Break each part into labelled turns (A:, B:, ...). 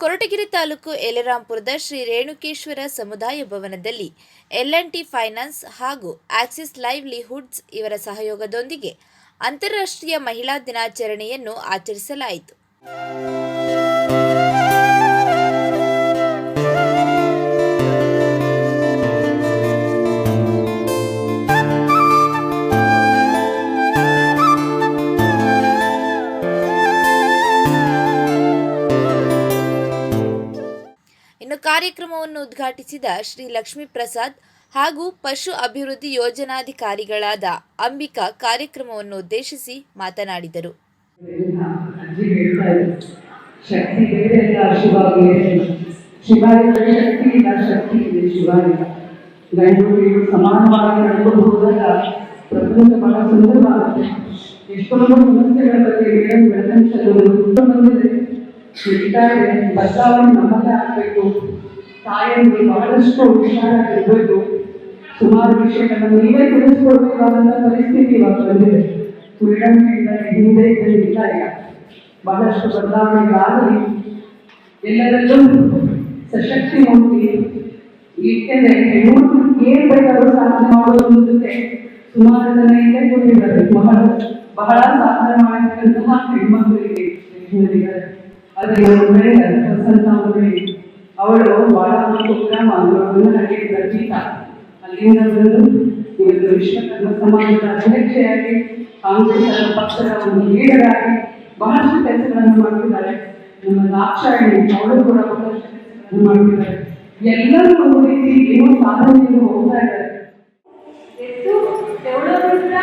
A: ಕೊರಟಗೆರೆ ತಾಲೂಕು ಎಲೆರಾಂಪುರದ ಶ್ರೀ ರೇಣುಕೇಶ್ವರ ಸಮುದಾಯ ಭವನದಲ್ಲಿ L T finance ಹಾಗೂ ಆಕ್ಸಿಸ್ ಲೈವ್ಲಿಹುಡ್ಸ್ ಇವರ ಸಹಯೋಗದೊಂದಿಗೆ ಅಂತಾರಾಷ್ಟ್ರೀಯ ಮಹಿಳಾ ದಿನಾಚರಣೆಯನ್ನು ಆಚರಿಸಲಾಯಿತು. ಕಾರ್ಯಕ್ರಮವನ್ನು ಉದ್ಘಾಟಿಸಿದ ಶ್ರೀ ಲಕ್ಷ್ಮೀ ಪ್ರಸಾದ್ ಹಾಗೂ ಪಶು ಅಭಿವೃದ್ಧಿ ಯೋಜನಾಧಿಕಾರಿಗಳಾದ ಅಂಬಿಕಾ ಕಾರ್ಯಕ್ರಮವನ್ನು ಉದ್ದೇಶಿಸಿ ಮಾತನಾಡಿದರು
B: ಎಷ್ಟೊಂದು ಸಮಸ್ಯೆಗಳ ಬಗ್ಗೆ ನಡೀತಾ ಇದೆ ಬದಲಾವಣೆ ನಮ್ಮಲ್ಲೇ ಆಗಬೇಕು. ತಾಯಿಯಲ್ಲಿ ಬಹಳಷ್ಟು ಹುಷಾರಾಗಿರ್ಬೇಕು ಸುಮಾರು ವಿಷಯಗಳನ್ನು ನೀವೇ ತಿಳಿಸ್ಕೊಡ್ಬೇಕಾದಂಥ ಪರಿಸ್ಥಿತಿ ಇವಾಗ ಬಂದಿದೆ. ಹೇಳಿದರೆ ಹಿಂದೆ ಇಲ್ಲ ಈಗ ಬಹಳಷ್ಟು ಬದಲಾವಣೆಗಳಾಗಲಿ. ಎಲ್ಲರಲ್ಲೂ ಸಶಕ್ತಿ ಮೂರ್ತಿ ಏಕೆಂದರೆ ಹೆಣ್ಣು ಏನು ಬೇಕಾದರೂ ಸಾಧನೆ ಮಾಡೋದ್ರ ಜೊತೆ ಸುಮಾರು ಜನ ಇಲ್ಲೇ ಕೊಟ್ಟಿದ್ದಾರೆ ಬಹಳ ಬಹಳ ಸಾಧನೆ ಮಾಡಿದಂತಹ ಹೆಣ್ಮಕ್ಳಿಗೆ ಅದೇ ಒಳ್ಳೆ ವಸಂತ ಅವಳು ಬಹಳ ಪ್ರೋಗ್ರಾಮ್ ಅವಳನ್ನು ಹಾಗೆ ರಚಿತ ಅಲ್ಲಿಂದ ಬಂದು ಇವತ್ತು ವಿಶ್ವಕರ್ಮ ಸಮಾಜದ ಅಧ್ಯಕ್ಷೆಯಾಗಿ ಕಾಂಗ್ರೆಸ್ ಪಕ್ಷದ ಒಂದು ಲೀಡರಾಗಿ ಬಹಳಷ್ಟು ಕೆಲಸಗಳನ್ನು ಮಾಡ್ತಿದ್ದಾರೆ. ನಮ್ಮ ದಾಕ್ಷಾಯಣಿ ಅವಳು ಕೂಡ ಬಹಳಷ್ಟು ಕೆಲಸಗಳನ್ನು ಮಾಡ್ತಿದ್ದಾರೆ. ಎಲ್ಲರೂ ಒಂದು ರೀತಿ ಏನೋ ಸಾಧನೆಯನ್ನು ಹೋಗ್ತಾ ಇದ್ದಾರೆ.
C: ಎದ್ದು ತೆವಳೋದ್ರಿಂದ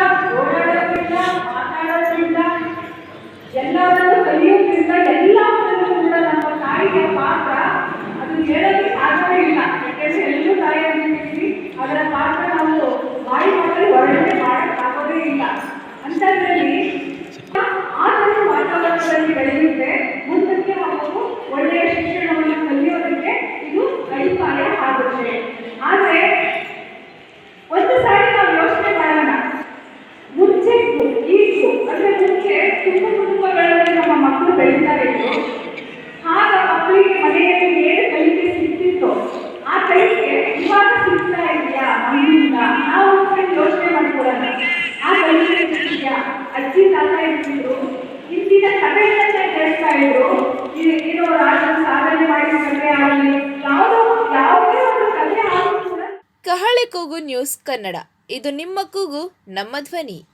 A: ಕಹಳೆ ಕೂಗು ನ್ಯೂಸ್ ಕನ್ನಡ. ಇದು ನಿಮ್ಮ ಕೂಗು ನಮ್ಮ ಧ್ವನಿ.